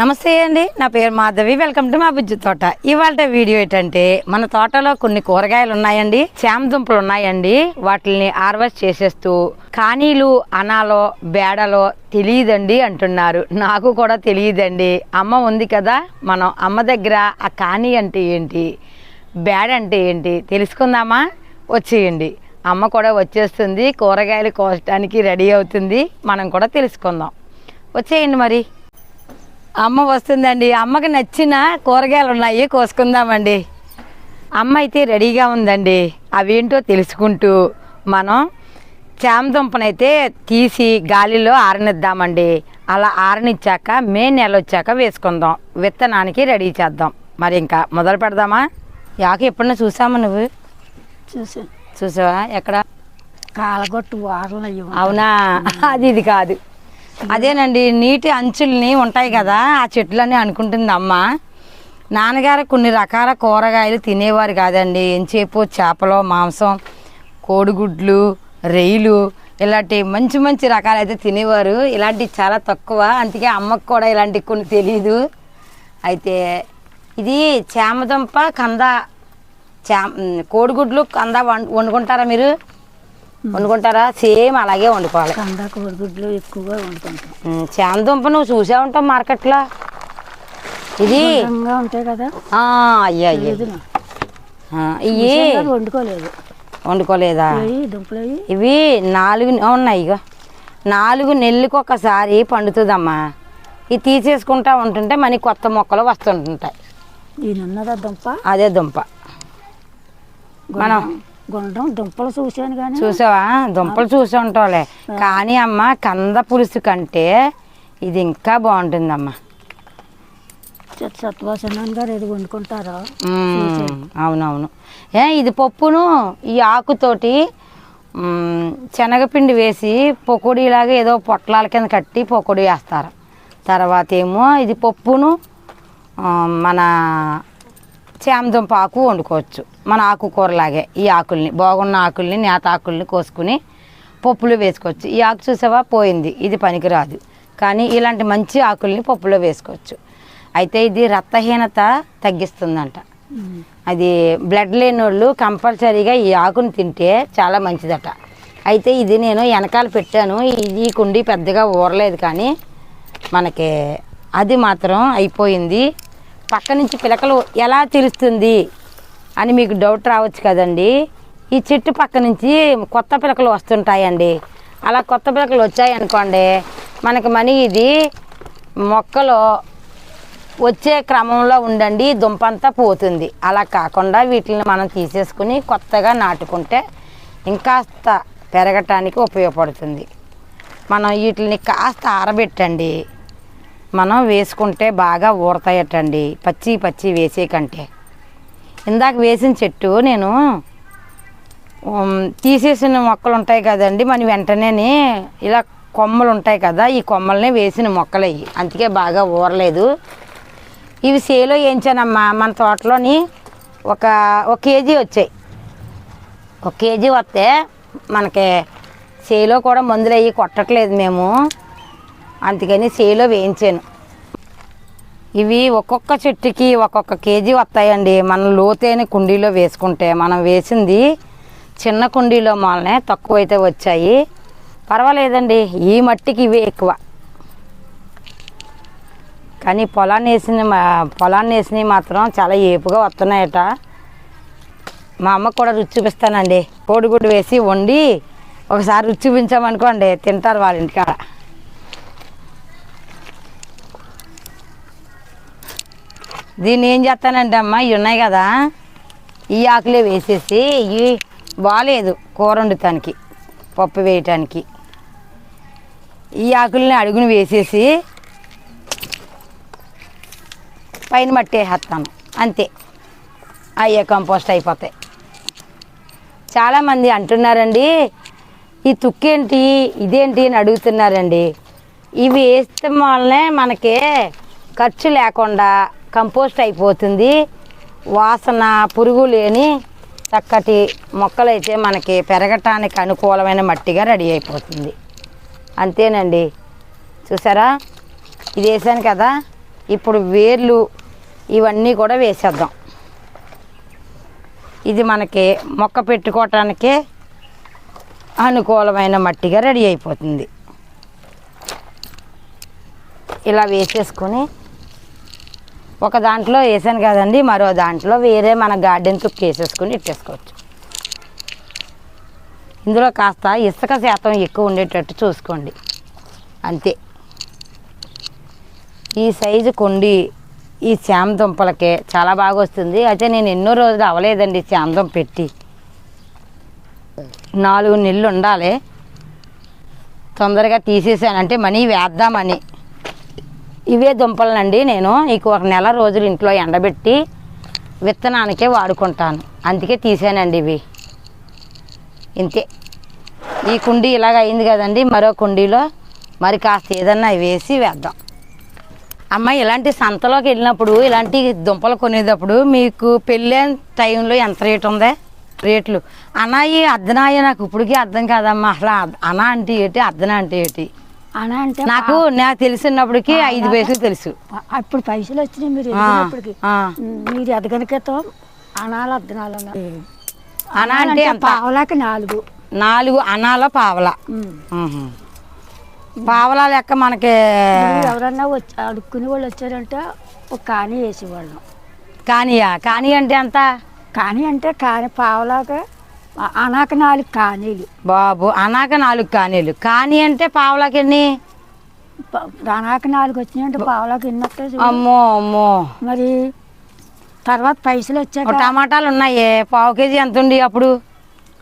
నమస్తే అండి నా పేరు మాధవి. వెల్కమ్ టు మా బుజ్జి తోట. ఇవాళ వీడియో ఏంటంటే మన తోటలో కొన్ని కూరగాయలు ఉన్నాయండి. చామ దుంపలు ఉన్నాయండి. వాటిని హార్వెస్ట్ చేసేస్తూ కానీలు అనాలో బేడలో తెలియదండి అంటున్నారు. నాకు కూడా తెలియదండి. అమ్మ ఉంది కదా మనం అమ్మ దగ్గర ఆ కానీ అంటే ఏంటి బేడ అంటే ఏంటి తెలుసుకుందామా? వచ్చేయండి. అమ్మ కూడా వచ్చేస్తుంది కూరగాయలు కోసడానికి రెడీ అవుతుంది. మనం కూడా తెలుసుకుందాం. వచ్చేయండి మరి. అమ్మ వస్తుందండి. అమ్మకి నచ్చిన కూరగాయలు ఉన్నాయి కోసుకుందామండి. అమ్మ అయితే రెడీగా ఉందండి. అవేంటో తెలుసుకుంటూ మనం చామ దుంపనైతే తీసి గాలిలో ఆరనిద్దామండి. అలా ఆరనిచ్చాక మే నెల వచ్చాక వేసుకుందాం. విత్తనానికి రెడీ చేద్దాం. మరి ఇంకా మొదలు పెడదామా? యాక ఎప్పుడన్నా చూసామా నువ్వు? చూసి చూసావా? ఎక్కడ? కాలగొట్టు వారలు అవునా? అది ఇది కాదు. అదేనండి నీటి అంచుల్ని ఉంటాయి కదా ఆ చెట్లని అనుకుంటుంది అమ్మ నాన్నగారు కొన్ని రకాల కూరగాయలు తినేవారు కాదండి. ఎంచేపు చేపలు మాంసం కోడిగుడ్లు రొయ్యలు ఇలాంటి మంచి మంచి రకాలు అయితే తినేవారు. ఇలాంటివి చాలా తక్కువ అందుకే అమ్మకు కూడా ఇలాంటివి కొన్ని తెలియదు అయితే ఇది చేమదుంప కంద చే కోడిగుడ్లు కంద వండుకుంటారా మీరు? వండుకుంటారా? సేమ్ అలాగే వండుకోవాలి. కంద కోడిగుడ్లు ఎక్కువగా వండుకుంటాం. నువ్వు చూసే ఉంటావు మార్కెట్లో. ఇది ఉంటాయి కదా. అయ్యా అయ్యా ఇవి వండుకోలేదు. వండుకోలేదా? ఇవి నాలుగు ఉన్నాయి ఇగో. నాలుగు నెలలకు ఒకసారి పండుతుందమ్మా. ఇది తీసేసుకుంటా ఉంటుంటే మనకి కొత్త మొక్కలు వస్తుంటుంటాయి. అదే దుంప. మనం గుండ్రం దుంపలు చూశాను కానీ చూసావా? దుంపలు చూసే ఉంటావులే కానీ అమ్మ కంద పులుసు కంటే ఇది ఇంకా బాగుంటుందమ్మా. సత్వాసనాన్ని గారు ఏది వండుకుంటారో. అవునవును. ఏ ఇది పప్పును ఈ ఆకుతోటి శనగపిండి వేసి పకోడీలాగా ఏదో పొట్లాల కింద కట్టి పకోడీ వేస్తారు. తర్వాత ఏమో ఇది పప్పును మన చామదుంప ఆకు వండుకోవచ్చు. మన ఆకుకూరలాగే ఈ ఆకుల్ని బాగున్న ఆకుల్ని నేత ఆకుల్ని కోసుకుని పప్పులో వేసుకోవచ్చు. ఈ ఆకు చూసావా? పోయింది. ఇది పనికిరాదు. కానీ ఇలాంటి మంచి ఆకుల్ని పప్పులో వేసుకోవచ్చు. అయితే ఇది రక్తహీనత తగ్గిస్తుందంట. అది బ్లడ్ లేని వాళ్ళు కంపల్సరీగా ఈ ఆకును తింటే చాలా మంచిదట. అయితే ఇది నేను వెనకాల పెట్టాను. ఇది ఈ కుండీ పెద్దగా ఊరలేదు కానీ మనకి అది మాత్రం అయిపోయింది. పక్క నుంచి పిలకలు ఎలా తెలుస్తుంది అని మీకు డౌట్ రావచ్చు కదండి. ఈ చెట్టు పక్క నుంచి కొత్త పిలకలు వస్తుంటాయండి. అలా కొత్త పిలకలు వచ్చాయనుకోండి మనకి మనీ ఇది మొక్కలో వచ్చే క్రమంలో ఉండండి దుంపంతా పోతుంది. అలా కాకుండా వీటిని మనం తీసేసుకుని కొత్తగా నాటుకుంటే ఇంకాస్త పెరగటానికి ఉపయోగపడుతుంది. మనం వీటిని కాస్త ఆరబెట్టండి. మనం వేసుకుంటే బాగా ఊరతాయటండి. పచ్చి పచ్చి వేసే కంటే. ఇందాక వేసిన చెట్టు నేను తీసేసిన మొక్కలు ఉంటాయి కదండి మన వెంటనే ఇలా కొమ్మలు ఉంటాయి కదా ఈ కొమ్మల్ని వేసిన మొక్కలు అవి అందుకే బాగా ఊరలేదు. ఇవి సేలో వేయించానమ్మా మన తోటలోని ఒక ఒక కేజీ వచ్చాయి. ఒక కేజీ వస్తే మనకి సేలో కూడా మందులు అవి కొట్టట్లేదు మేము. అందుకని చేలో వేయించాను. ఇవి ఒక్కొక్క చెట్టుకి ఒక్కొక్క కేజీ వస్తాయండి. మనం లోతైన కుండీలో వేసుకుంటే మనం వేసింది చిన్న కుండీలో మాలనే తక్కువ అయితే వచ్చాయి. పర్వాలేదండి ఈ మట్టికి ఇవే ఎక్కువ. కానీ పొలాన్ని వేసిన పొలాన్ని వేసినవి మాత్రం చాలా ఏపుగా వస్తున్నాయట. మా అమ్మకు కూడా రుచి చూపిస్తానండి. కోడిగుడ్డు వేసి వండి ఒకసారి రుచి చూపించామనుకోండి తింటారు వాళ్ళ ఇంటికాడ. దీన్ని ఏం చేస్తానంటే అమ్మ ఇవి ఉన్నాయి కదా ఈ ఆకులే వేసేసి ఇవి బాగాలేదు కూర వండుతానికి పప్పు వేయటానికి. ఈ ఆకుల్ని అడుగుని వేసేసి పైన మట్టి వేసేస్తాను అంతే అయ్యే కంపోస్ట్ అయిపోతాయి. చాలామంది అంటున్నారండి ఈ తుక్కేంటి ఇదేంటి అని అడుగుతున్నారండి. ఇవి వేస్తే వల్లనే మనకి ఖర్చు లేకుండా కంపోస్ట్ అయిపోతుంది. వాసన పురుగు లేని చక్కటి మొక్కలైతే మనకి పెరగటానికి అనుకూలమైన మట్టిగా రెడీ అయిపోతుంది. అంతేనండి. చూసారా? ఇది వేసాను కదా? ఇప్పుడు వేర్లు ఇవన్నీ కూడా వేసేద్దాం. ఇది మనకి మొక్క పెట్టుకోవటానికే అనుకూలమైన మట్టిగా రెడీ అయిపోతుంది. ఇలా వేసేసుకొని ఒక దాంట్లో వేసాను కదండి మరో దాంట్లో వేరే మన గార్డెన్ తుక్కు వేసేసుకుని ఇట్టేసుకోవచ్చు ఇందులో కాస్త ఇసుక శాతం ఎక్కువ ఉండేటట్టు చూసుకోండి. అంతే. ఈ సైజు కొండి ఈ శామ దుంపలకే చాలా బాగా వస్తుంది. అయితే నేను ఎన్నో రోజులు అవ్వలేదండి శామ దుంప పెట్టి. నాలుగు నెలలు ఉండాలి. తొందరగా తీసేసానంటే మనీ వేద్దామని. ఇవే దుంపలనండి నేను. ఇక ఒక నెల రోజులు ఇంట్లో ఎండబెట్టి విత్తనానికే వాడుకుంటాను. అందుకే తీసానండి ఇవి. ఇంతే. ఈ కుండీ ఇలాగ అయింది కదండి మరో కుండీలో మరి కాస్త ఏదన్నా వేసి వేద్దాం. అమ్మ ఇలాంటి సంతలోకి వెళ్ళినప్పుడు ఇలాంటి దుంపలు కొనేటప్పుడు మీకు పెళ్ళే టైంలో ఎంత రేటు ఉందే? రేట్లు. అనాయి అద్దనాయి నాకు ఇప్పటికీ అర్థం కాదమ్మా. అసలు అనా అంటే ఏంటి అద్దన అంటే ఏంటి? అనా అంటే నాకు నాకు తెలిసినప్పటికి ఐదు పైసలు తెలుసు. అప్పుడు పైసలు వచ్చినాయి మీరు ఎదిగినప్పటికి. మీరు ఎదగని క్రితం అనాలు అద్దనాలు అనా అంటే పావలాకి నాలుగు. నాలుగు అనాల పావల. పావల లెక్క మనకి ఎవరన్నా వచ్చి అడుక్కునే వాళ్ళు వచ్చారంటే ఒక కాని వేసేవాళ్ళం. కానియా? కాని అంటే ఎంత? కాని అంటే కాని పావలాగా అనాక నాలుగు కానీలు. బాబు అనాక నాలుగు కానీలు. కాని అంటే పావలకి ఎన్ని ప- అనాక నాలుగు వచ్చినాయంటే పావలాకి ఎన్ని వస్తాయి చూడు. అమ్మో అమ్మో. మరి తర్వాత పైసలు ఓ వచ్చాక టమాటాలు ఉన్నాయే. పావు కేజీ ఎంత ఉండి అప్పుడు?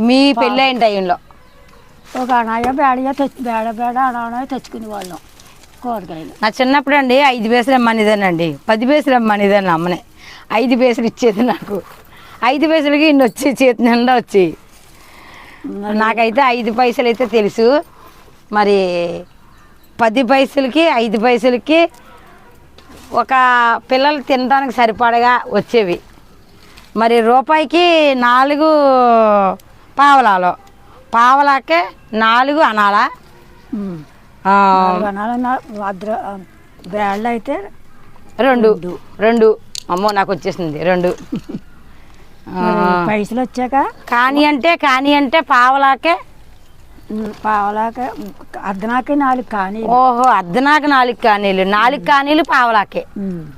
మీ పెళ్ళి అయిన టైంలో. ఒక అనాయ బేడయ తెచ్చి బేడ బేడ అనాయ తెచ్చుకునే వాళ్ళం కూరగాయలు. నా చిన్నప్పుడు అండి ఐదు పైసలు ఇమ్మనిదేనండి పది పైసలు ఇమ్మనిదాన్ని అమ్మనే. ఐదు పైసలు ఇచ్చేది నాకు. ఐదు పైసలకి ఇన్ని వచ్చి చేతి నిండా వచ్చి నాకైతే ఐదు పైసలు అయితే తెలుసు. మరి పది పైసలకి ఐదు పైసలకి ఒక పిల్లలు తినడానికి సరిపడగా వచ్చేవి. మరి రూపాయికి నాలుగు పావలాలు. పావలాకే నాలుగు అనాలా. అయితే రెండు. రెండు. అమ్మో నాకు వచ్చేసింది. రెండు. పైసలు వచ్చాక? కాని అంటే కాని అంటే పావలాకే. పావలాక అర్ధనాకే నాలుగు కానీ ఓహో అర్ధనాకు నాలుగు కానీలు. నాలుగు కానీలు పావలాకే.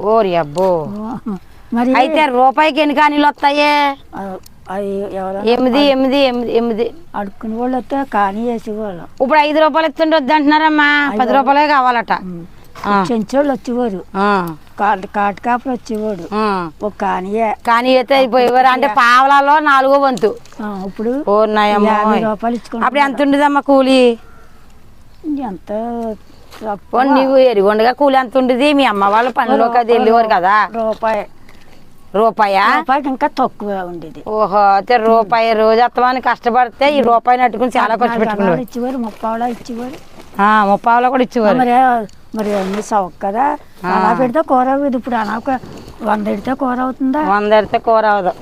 ఓరి అబ్బో. మరి అయితే రూపాయికి ఎన్ని కానీలు వస్తాయే? ఎనిమిది ఎనిమిది ఎనిమిది ఎనిమిది. అడుక్కునే వాళ్ళు వస్తే కానీ వేసేవాళ్ళం. ఇప్పుడు ఐదు రూపాయలు ఇస్తుంటే వద్దంటున్నారమ్మా. పది రూపాయలే. కావాలట. చెంచోళ్ళు వచ్చేవారు. కాటు కాపులు వచ్చేవాడు. ఒక కానియే కానీ అయితే అయిపోయేవారు. అంటే పావలాలో నాలుగో వంతు. ఇప్పుడు ఓ నాయమ్మో యాభై రూపాయలు ఇచ్చుకుంటాం అప్పుడు ఎంత ఉండదమ్మా కూలి? ఎంత తక్కువ. ఓ నీవు ఎరుగుండగా కూలి ఎంత ఉండేది? మీ అమ్మ వాళ్ళ పనిలోకి అది వెళ్ళేవారు కదా. రూపాయి. రూపాయా? ఇంకా తక్కువ ఉండేది. ఓహో అయితే రూపాయి రోజు అత్తమని కష్టపడితే ఈ రూపాయి నట్టుకుని చాలా ఖర్చు పెట్టుకునేవారు. ఇచ్చేవారు ముప్పావలా ఇచ్చేవారు. ముప్పావులో కూడా ఇచ్చేవారు. మరి అన్ని సౌక్ కదా. అలా పెడితే కూర అవ్వదు. ఇప్పుడు అనాక వంద పెడితే కూర అవుతుందా? వంద ఎడితే కూర అవదు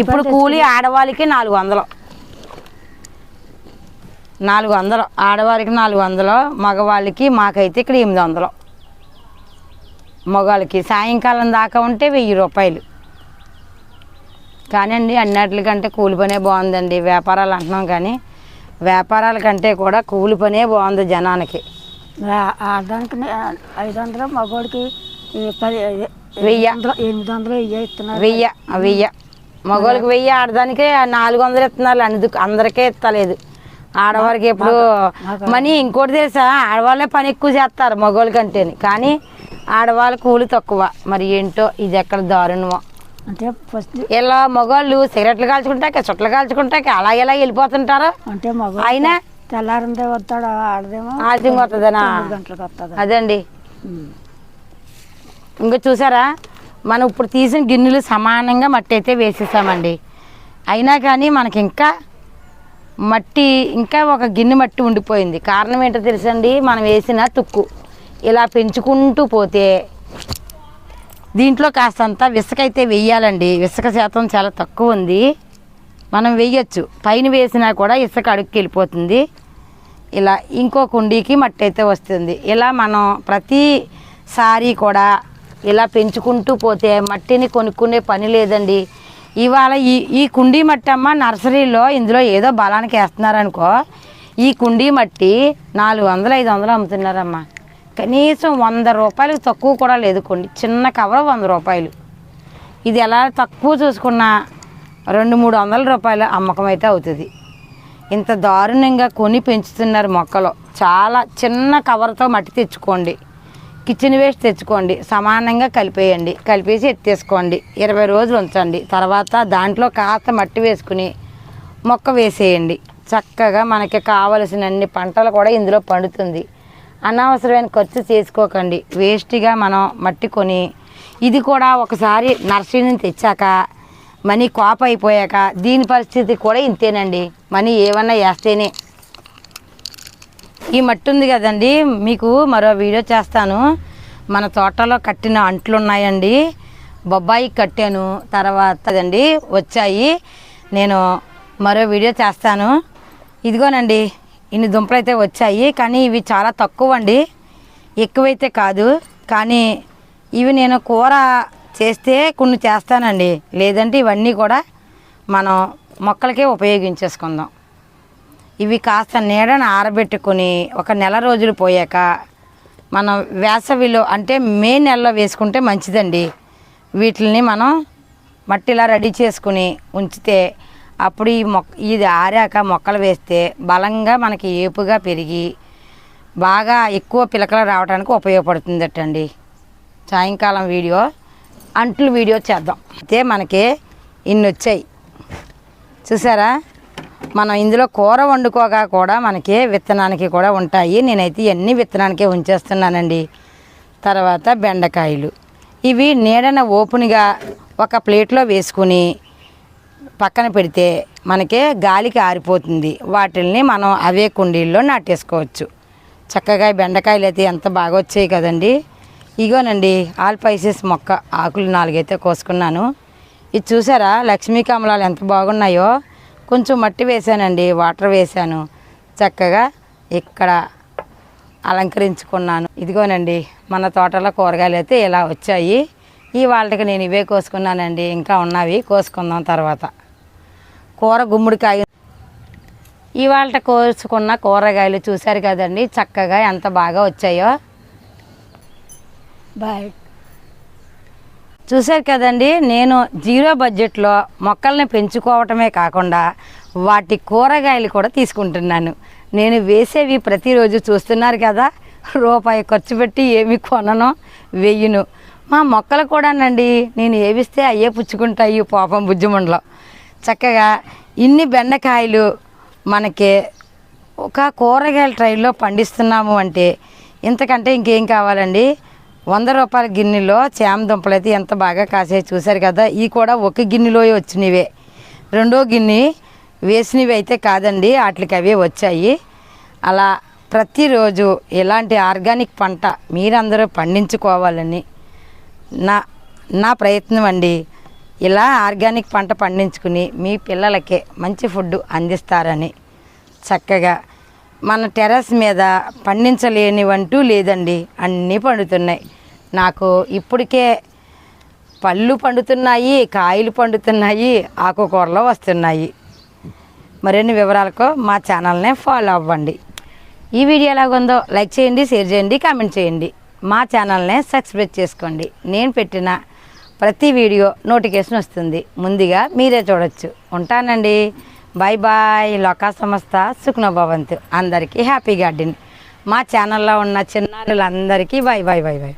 ఇప్పుడు కూలి ఆడవాళ్ళకి నాలుగు వందలు. నాలుగు వందలు. ఆడవాళ్ళకి నాలుగు వందలు. మగవాళ్ళకి మాకైతే ఇక్కడ ఎనిమిది వందలు. మగవాళ్ళకి సాయంకాలం దాకా ఉంటే వెయ్యి రూపాయలు. కానండి అన్నిటికంటే కూలి పనే బాగుందండి. వ్యాపారాలు అంటున్నాం కానీ వ్యాపారాల కంటే కూడా కూలి పనే బాగుంది జనానికి. ఆడదానికి ఐదు వందలు మగవాడికి ఈ పది వెయ్యి. ఎనిమిది వందలు వెయ్యి ఇస్తున్నారు. వెయ్యి వెయ్యి. మగవాళ్ళకి వెయ్యి ఆడదానికి నాలుగు వందలు ఇస్తున్నారు. అందుకు అందరికీ ఇస్తలేదు. ఆడవారికి ఎప్పుడు మనీ ఇంకోటి తెలుసా? ఆడవాళ్ళే పని ఎక్కువ చేస్తారు మగవాళ్ళ కంటేని కానీ ఆడవాళ్ళ కూలి తక్కువ. మరి ఏంటో ఇది ఎక్కడ దారుణమో. అంటే ఫస్ట్ ఇలా మగవాళ్ళు సిగరెట్లు కాల్చుకుంటాక చుట్టలు కాల్చుకుంటాక అలా ఇలా వెళ్ళిపోతుంటారు. అంటే అయినా తెల్లారిందే వస్తాడు? ఆడదేమో ఆలస్యంగా వస్తుందనా తొమ్మిది గంటలకు వస్తుంది అదండి. ఇంకా చూసారా? మనం ఇప్పుడు తీసిన గిన్నెలు సమానంగా మట్టి అయితే వేసేసామండి. అయినా కానీ మనకి ఇంకా మట్టి ఇంకా ఒక గిన్నె మట్టి ఉండిపోయింది. కారణం ఏంటో తెలుసండి? మనం వేసిన తుక్కు. ఇలా పెంచుకుంటూ పోతే దీంట్లో కాస్తంత ఇసుక అయితే వెయ్యాలండి ఇసుక శాతం చాలా తక్కువ ఉంది. మనం వేయచ్చు. పైన వేసినా కూడా ఇసుక అడుక్కి వెళ్ళిపోతుంది. ఇలా ఇంకో కుండీకి మట్టి అయితే వస్తుంది. ఇలా మనం ప్రతిసారి కూడా ఇలా పెంచుకుంటూ పోతే మట్టిని కొనుక్కునే పని లేదండి. ఇవాళ ఈ ఈ కుండీ మట్టి అమ్మ నర్సరీలో ఇందులో ఏదో బలానికి వేస్తున్నారనుకో ఈ కుండీ మట్టి నాలుగు వందలు ఐదు వందలు అమ్ముతున్నారమ్మా. కనీసం వంద రూపాయలకు తక్కువ కూడా లేదు కొండి. చిన్న కవర్ వంద రూపాయలు. ఇది ఎలా తక్కువ చూసుకున్నా రెండు మూడు వందల రూపాయల అమ్మకం అయితే అవుతుంది. ఇంత దారుణంగా కొని పెంచుతున్నారు మొక్కలు. చాలా చిన్న కవర్తో మట్టి తెచ్చుకోండి. కిచెన్ వేస్ట్ తెచ్చుకోండి. సమానంగా కలిపేయండి. కలిపేసి ఎత్తేసుకోండి. ఇరవై రోజులు ఉంచండి. తర్వాత దాంట్లో కాస్త మట్టి వేసుకుని మొక్క వేసేయండి. చక్కగా మనకి కావలసిన అన్ని పంటలు కూడా ఇందులో పండుతుంది. అనవసరమైన ఖర్చు చేసుకోకండి. వేస్ట్గా మనం మట్టి కొని ఇది కూడా ఒకసారి నర్సరీ నుంచి తెచ్చాక మనీ కోప అయిపోయాక దీని పరిస్థితి కూడా ఇంతేనండి. మనీ ఏమన్నా వేస్తేనే. ఈ మట్టి ఉంది కదండి మీకు మరో వీడియో చేస్తాను. మన తోటలో కట్టిన అంట్లు ఉన్నాయండి బొబ్బాయి కట్టాను తర్వాత అండి వచ్చాయి. నేను మరో వీడియో చేస్తాను. ఇదిగోనండి ఇన్ని దుంపలు అయితే వచ్చాయి. కానీ ఇవి చాలా తక్కువ అండి ఎక్కువైతే కాదు. కానీ ఇవి నేను కూర చేస్తే కొన్ని చేస్తానండి. లేదంటే ఇవన్నీ కూడా మనం మొక్కలకే ఉపయోగించేసుకుందాం. ఇవి కాస్త నీడను ఆరబెట్టుకొని ఒక నెల రోజులు పోయాక మనం వేసవిలో అంటే మే నెలలో వేసుకుంటే మంచిదండి. వీటిని మనం మట్టిలా రెడీ చేసుకుని ఉంచితే అప్పుడు ఈ మొక్క ఇది ఆరాక మొక్కలు వేస్తే బలంగా మనకి ఏపుగా పెరిగి బాగా ఎక్కువ పిలకలు రావడానికి ఉపయోగపడుతుందటండి. సాయంకాలం వీడియో అంట్లు వీడియో చేద్దాం. అయితే మనకి ఇన్ని వచ్చాయి. చూసారా? మనం ఇందులో కూర వండుకోగా కూడా మనకి విత్తనానికి కూడా ఉంటాయి. నేనైతే ఇవన్నీ విత్తనానికే ఉంచేస్తున్నానండి. తర్వాత బెండకాయలు. ఇవి నీడన ఓపెన్గా ఒక ప్లేట్లో వేసుకుని పక్కన పెడితే మనకి గాలికి ఆరిపోతుంది. వాటిల్ని మనం అవే కుండీల్లో నాటేసుకోవచ్చు. చక్కగా బెండకాయలు అయితే ఎంత బాగా వచ్చాయి కదండీ. ఇగోనండి ఆల్ పైసెస్ మొక్క ఆకులు నాలుగైతే కోసుకున్నాను. ఇది చూసారా లక్ష్మీ కమలాలు ఎంత బాగున్నాయో. కొంచెం మట్టి వేశానండి వాటర్ వేశాను చక్కగా ఇక్కడ అలంకరించుకున్నాను. ఇదిగోనండి మన తోటలో కూరగాయలు అయితే ఇలా వచ్చాయి. ఈ వాళ్ళకి నేను ఇవే కోసుకున్నానండి ఇంకా ఉన్నవి కోసుకుందాం తర్వాత. కూర గుమ్మడికాయ. ఇవాళ కోసుకున్న కూరగాయలు చూశారు కదండి చక్కగా ఎంత బాగా వచ్చాయో. బాయ్ చూశారు కదండి నేను జీరో బడ్జెట్లో మొక్కల్ని పెంచుకోవటమే కాకుండా వాటి కూరగాయలు కూడా తీసుకుంటున్నాను. నేను వేసేవి ప్రతిరోజు చూస్తున్నారు కదా రూపాయి ఖర్చు పెట్టి ఏమి కొనను వెయ్యను. మా మొక్కలు కూడానండి నేను ఏవిస్తే అయ్యే పుచ్చుకుంటాయి పాపం బుజ్జిమండలో. చక్కగా ఇన్ని బెండకాయలు మనకి ఒక కూరగాయల ట్రైల్లో పండిస్తున్నాము అంటే ఇంతకంటే ఇంకేం కావాలండి? వంద రూపాయల గిన్నెలో చేమ దుంపలు అయితే ఎంత బాగా కాసే చూశారు కదా ఈ కూడా ఒక గిన్నెలో వచ్చినవే. రెండో గిన్నె వేసినవి అయితే కాదండి వాటికి అవే వచ్చాయి. అలా ప్రతిరోజు ఇలాంటి ఆర్గానిక్ పంట మీరందరూ పండించుకోవాలని నా నా ప్రయత్నం అండి. ఇలా ఆర్గానిక్ పంట పండించుకుని మీ పిల్లలకే మంచి ఫుడ్ అందిస్తారని. చక్కగా మన టెర్రస్ మీద పండించలేనివంటూ లేదండి అన్నీ పండుతున్నాయి. నాకు ఇప్పటికే పళ్ళు పండుతున్నాయి కాయలు పండుతున్నాయి ఆకుకూరలు వస్తున్నాయి. మరిన్ని వివరాలకు మా ఛానల్ని ఫాలో అవ్వండి. ఈ వీడియో ఎలాగుందో లైక్ చేయండి షేర్ చేయండి కామెంట్ చేయండి. మా ఛానల్ని సబ్స్క్రైబ్ చేసుకోండి. నేను పెట్టిన ప్రతి వీడియో నోటిఫికేషన్ వస్తుంది. ముందుగా మీరే చూడొచ్చు. ఉంటానండి. Bye bye. లోకా సంస్థ సుఖ్నభవంతు. అందరికీ హ్యాపీ గార్డెన్. మా ఛానల్లో ఉన్న చిన్నారులందరికీ బాయ్ బాయ్ బాయ్ బాయ్.